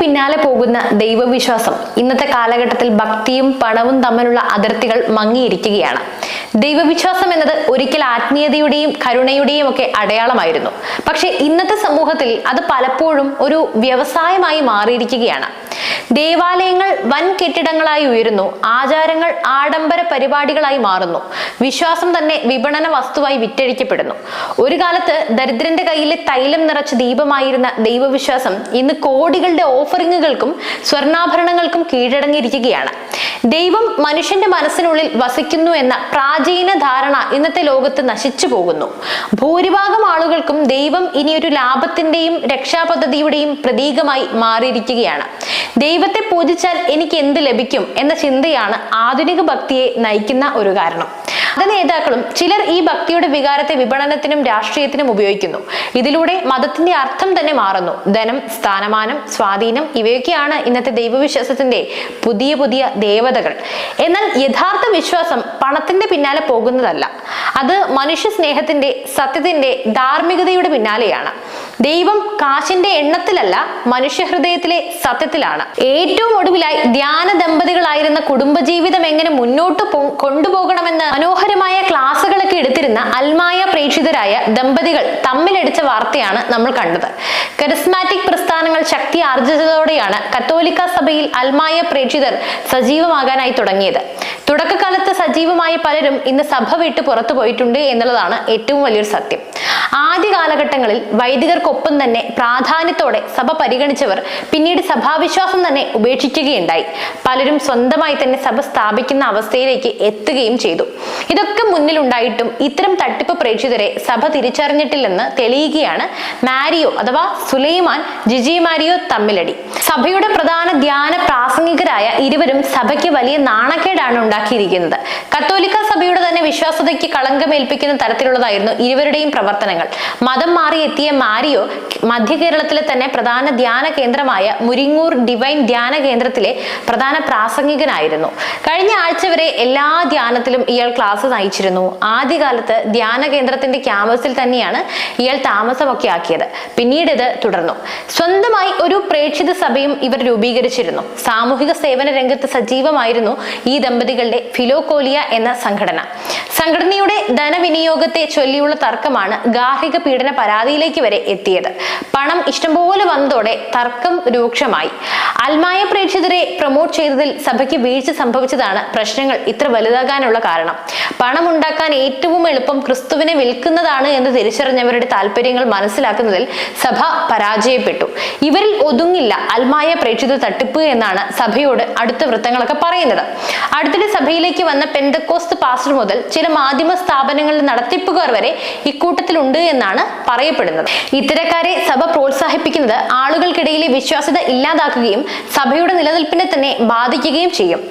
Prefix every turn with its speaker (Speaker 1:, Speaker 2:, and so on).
Speaker 1: പിന്നാലെ പോകുന്ന ദൈവവിശ്വാസം. ഇന്നത്തെ കാലഘട്ടത്തിൽ ഭക്തിയും പണവും തമ്മിലുള്ള അതിർത്തികൾ മങ്ങിയിരിക്കുകയാണ്. ദൈവവിശ്വാസം എന്നത് ഒരിക്കൽ ആത്മീയതയുടെയും കരുണയുടെയും ഒക്കെ അടയാളമായിരുന്നു. പക്ഷെ ഇന്നത്തെ സമൂഹത്തിൽ അത് പലപ്പോഴും ഒരു വ്യവസായമായി മാറിയിരിക്കുകയാണ്. ദേവാലയങ്ങൾ വൻ കെട്ടിടങ്ങളായി ഉയരുന്നു. ആചാരങ്ങൾ ആഡംബര പരിപാടികളായി മാറുന്നു. വിശ്വാസം തന്നെ വിപണന വസ്തുവായി വിറ്റഴിക്കപ്പെടുന്നു. ഒരു കാലത്ത് ദരിദ്രന്റെ കയ്യിലെ തൈലം നിറച്ച ദീപമായിരുന്ന ദൈവവിശ്വാസം ഇന്ന് കോടികളുടെ ഓഫറിങ്ങുകൾക്കും സ്വർണാഭരണങ്ങൾക്കും കീഴടങ്ങിയിരിക്കുകയാണ്. ദൈവം മനുഷ്യന്റെ മനസ്സിനുള്ളിൽ വസിക്കുന്നു എന്ന പ്രാചീന ധാരണ ഇന്നത്തെ ലോകത്ത് നശിച്ചു പോകുന്നു. ഭൂരിഭാഗം ആളുകൾക്കും ദൈവം ഇനിയൊരു ലാഭത്തിന്റെയും രക്ഷാപദ്ധതിയുടെയും പ്രതീകമായി മാറിയിരിക്കുകയാണ്. ദൈവത്തെ പൂജിച്ചാൽ എനിക്ക് എന്ത് ലഭിക്കും എന്ന ചിന്തയാണ് ആധുനിക ഭക്തിയെ നയിക്കുന്ന ഒരു കാരണം. മത നേതാക്കളും ചിലർ ഈ ഭക്തിയുടെ വികാരത്തെ വിപണനത്തിനും രാഷ്ട്രീയത്തിനും ഉപയോഗിക്കുന്നു. ഇതിലൂടെ മതത്തിന്റെ അർത്ഥം തന്നെ മാറുന്നു. ധനം സ്ഥാനമാനം സ്വാധീനം ഇവയൊക്കെയാണ് ഇന്നത്തെ ദൈവവിശ്വാസത്തിന്റെ പുതിയ പുതിയ ദേവതകൾ. എന്നാൽ യഥാർത്ഥ വിശ്വാസം പണത്തിന്റെ പിന്നാലെ പോകുന്നതല്ല. അത് മനുഷ്യ സ്നേഹത്തിന്റെ സത്യത്തിന്റെ ധാർമ്മികതയുടെ പിന്നാലെയാണ്. ദൈവം കാശിന്റെ എണ്ണത്തിലല്ല മനുഷ്യഹൃദയത്തിലെ സത്യത്തിലാണ്. ഏറ്റവും ഒടുവിലായി ധ്യാന ദമ്പതികളായിരുന്ന കുടുംബജീവിതം എങ്ങനെ മുന്നോട്ട് കൊണ്ടുപോകണമെന്ന് ക്ലാസ്സുകളൊക്കെ എടുത്തിരുന്ന അൽമായ പ്രേക്ഷിതരായ ദമ്പതികൾ തമ്മിലടിച്ച വാർത്തയാണ് നമ്മൾ കണ്ടത്. കരിസ്മാറ്റിക് പ്രസ്ഥാനങ്ങൾ ശക്തി ആർജിച്ചതോടെയാണ് കത്തോലിക്ക സഭയിൽ അൽമായ പ്രേക്ഷിതർ സജീവമാകാനായി തുടങ്ങിയത്. തുടക്കകാലത്ത് സജീവമായ പലരും ഇന്ന് സഭ വിട്ട് പുറത്തു പോയിട്ടുണ്ട് എന്നുള്ളതാണ് ഏറ്റവും വലിയൊരു സത്യം. ആദ്യ കാലഘട്ടങ്ങളിൽ വൈദികർക്കൊപ്പം തന്നെ പ്രാധാന്യത്തോടെ സഭ പരിഗണിച്ചവർ പിന്നീട് സഭാവിശ്വാസം തന്നെ ഉപേക്ഷിക്കുകയുണ്ടായി. പലരും സ്വന്തമായി തന്നെ സഭ സ്ഥാപിക്കുന്ന അവസ്ഥയിലേക്ക് എത്തുകയും ചെയ്തു. ഇതൊക്കെ മുന്നിലുണ്ടായിട്ടും ഇത്തരം തട്ടിപ്പ് പ്രേക്ഷിതരെ സഭ തിരിച്ചറിഞ്ഞിട്ടില്ലെന്ന് തെളിയുകയാണ് മാരിയോ അഥവാ സുലൈമാൻ ജിജി മാരിയോ തമ്മിലടി. സഭയുടെ പ്രധാന ധ്യാന പ്രാസംഗികരായ ഇരുവരും സഭയ്ക്ക് വലിയ നാണക്കേടാണ് ഉണ്ടാക്കിയിരിക്കുന്നത്. കത്തോലിക്ക സഭയുടെ തന്നെ വിശ്വാസതയ്ക്ക് കളങ്കമേൽപ്പിക്കുന്ന തരത്തിലുള്ളതായിരുന്നു ഇരുവരുടെയും പ്രവർത്തനങ്ങൾ. മതം മാറി എത്തിയ മാരിയോ മധ്യ കേരളത്തിലെ തന്നെ പ്രധാന ധ്യാന കേന്ദ്രമായ മുരിങ്ങൂർ ഡിവൈൻ ധ്യാന കേന്ദ്രത്തിലെ പ്രധാന പ്രാസംഗികനായിരുന്നു. കഴിഞ്ഞ ആഴ്ച വരെ എല്ലാ ധ്യാനത്തിലും ഇയാൾ ക്ലാസ് നയിച്ചിരുന്നു. ആദ്യകാലത്ത് ധ്യാന കേന്ദ്രത്തിന്റെ ക്യാമ്പസിൽ തന്നെയാണ് ഇയാൾ താമസമൊക്കെ ആക്കിയത്. പിന്നീട് ഇത് തുടർന്നു. സ്വന്തമായി ഒരു പ്രേക്ഷിത സഭയും ഇവർ രൂപീകരിച്ചിരുന്നു. സാമൂഹിക സേവന രംഗത്ത് സജീവമായിരുന്നു ഈ ദമ്പതികളുടെ ഫിലോകോലിയ എന്ന സംഘടന. സംഘടനയുടെ ധനവിനിയോഗത്തെ ചൊല്ലിയുള്ള തർക്കമാണ് ഗാർഹിക പീഡന പരാതിയിലേക്ക് വരെ എത്തിയത്. പണം ഇഷ്ടംപോലെ വന്നതോടെ തർക്കം രൂക്ഷമായി. അൽമായ പ്രേക്ഷിതരെ പ്രൊമോട്ട് ചെയ്തതിൽ സഭയ്ക്ക് വീഴ്ച സംഭവിച്ചതാണ് പ്രശ്നങ്ങൾ ഇത്ര വലുതാകാനുള്ള കാരണം. പണം ഉണ്ടാക്കാൻ ഏറ്റവും എളുപ്പം ക്രിസ്തുവിനെ വിൽക്കുന്നതാണ് എന്ന് തിരിച്ചറിഞ്ഞവരുടെ താല്പര്യങ്ങൾ മനസ്സിലാക്കുന്നതിൽ സഭ പരാജയപ്പെട്ടു. ഇവരിൽ ഒതുങ്ങില്ല അൽമായ പ്രേക്ഷിത തട്ടിപ്പ് എന്നാണ് സഭയോട് അടുത്ത വൃത്തങ്ങളൊക്കെ പറയുന്നത്. അടുത്തിടെ സഭയിലേക്ക് വന്ന പെന്തക്കോസ്ത് പാസ്റ്റർ മുതൽ ചില മാധ്യമ സ്ഥാപനങ്ങളിൽ നടത്തിപ്പുകാർ വരെ ഇക്കൂട്ടത്തിലുണ്ട് എന്നാണ് പറയപ്പെടുന്നത്. ഇത്തരക്കാരെ സഭ പ്രോത്സാഹിപ്പിക്കുന്നത് ആളുകൾക്കിടയിലെ വിശ്വാസ്യത ഇല്ലാതാക്കുകയും സഭയുടെ നിലനിൽപ്പിനെ തന്നെ ബാധിക്കുകയും ചെയ്യും.